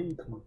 алгоритмы.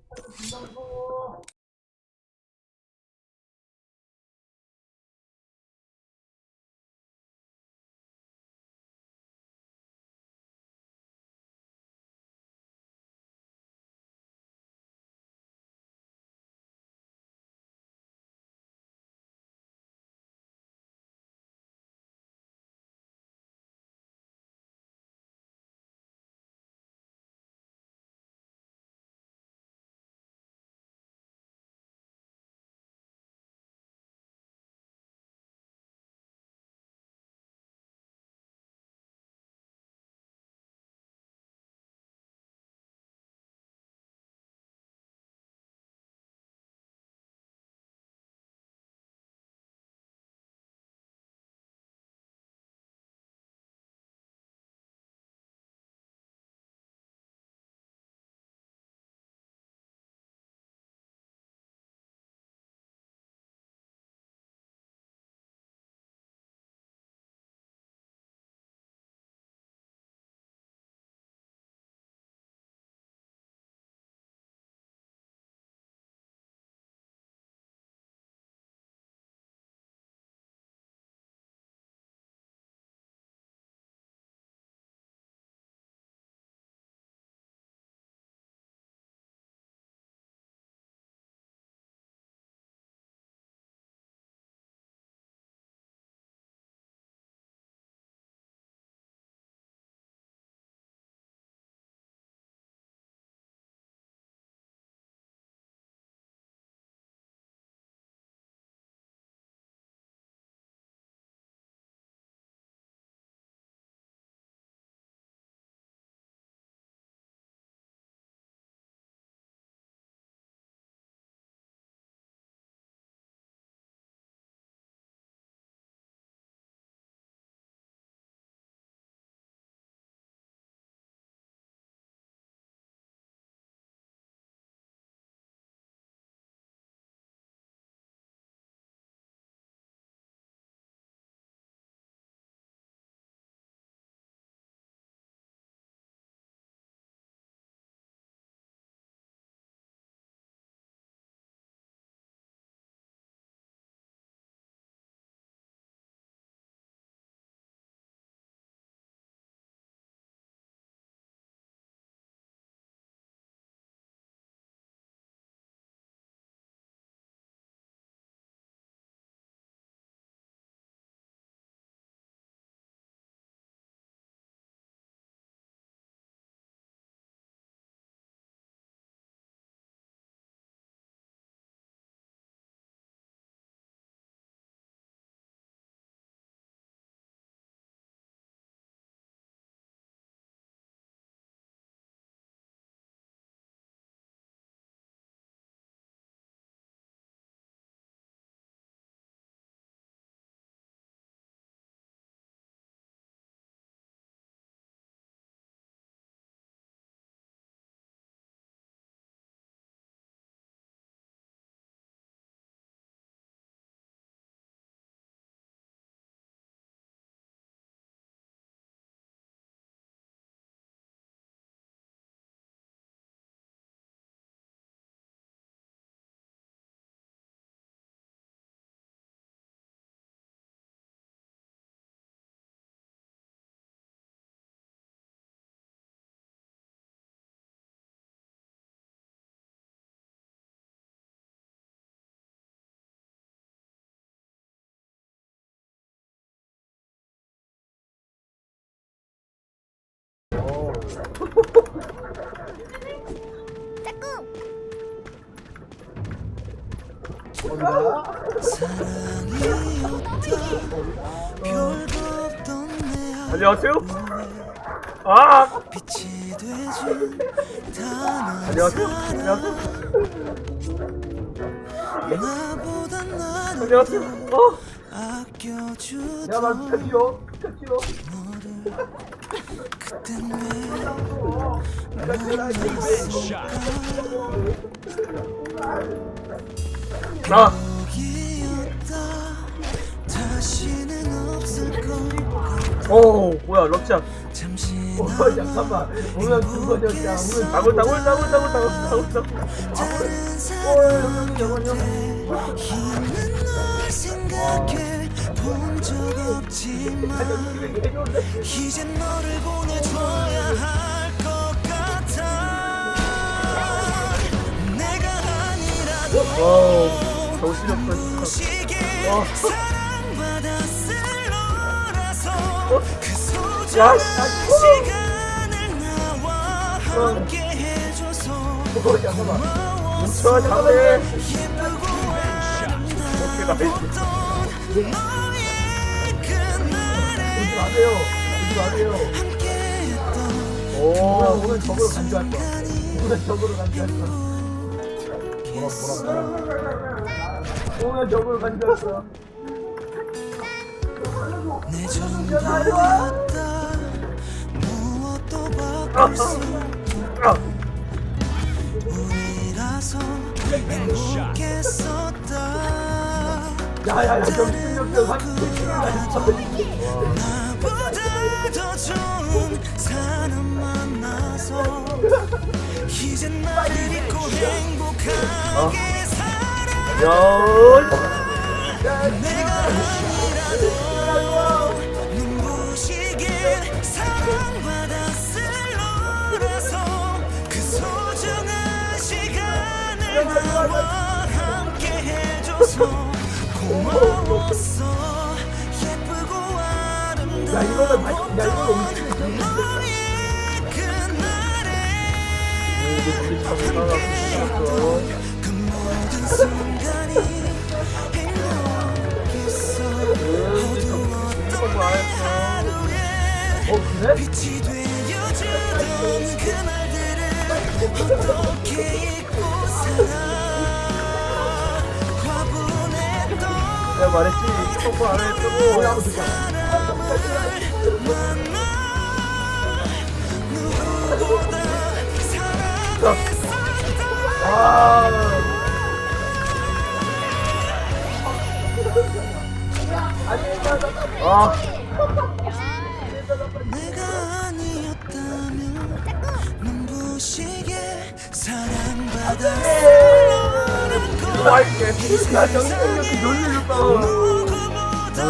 안녕하세요. 아, 안녕하세요. 안녕하세요. 안녕하세요. 어, 야, 나 피카츄요. 피카츄요. 나 오, 뭐야, 럭샷. 잠시 어, 잠깐만. 오늘 그거였냐. 오늘 다굴, 다굴, 다굴, 다굴, 다굴, 다굴, 다굴. 여기. 힘은 널 생각해 본적 없지만 이제 너를 보내줘야 할 것 같아 내가 아니라도 진짜. 시계 어. 사랑받았을 너라서 그 야, 소중한 씨. 시간을 나와 함께 해줘서 어. 고마웠어 저 담배. 예쁘고 아름다웠던 그날에 마세요. 오지 마세요. 오, 오늘 저거로 간주할 거야. 오늘 저거로 간주할 거야. 뭐라, 뭐라, 뭐라. 오늘 저거로 간주할 거야. 내 전부였다 무엇도 바꿀 수 아, 우리라서 행복했었다 야, 야, 야, 정신력도 확실히. 나보다 더 좋은 사람 만나서 이젠 나를 잊고 행복하게 살아 야, 내가 아니라도 눈부시게 사랑받았을 너라서 그 소중한 시간을 나와 함께 해줘서 고마웠어 이거는, 다- 야, 이거는 엄청 어, 그래? 내가 말했지, 뽀뽀 안 했다고. 아. 아, 내가 아니었다면 눈부시게 사랑받았을 와, 이게. 야, 정신력이 놀려줬다. 누구보다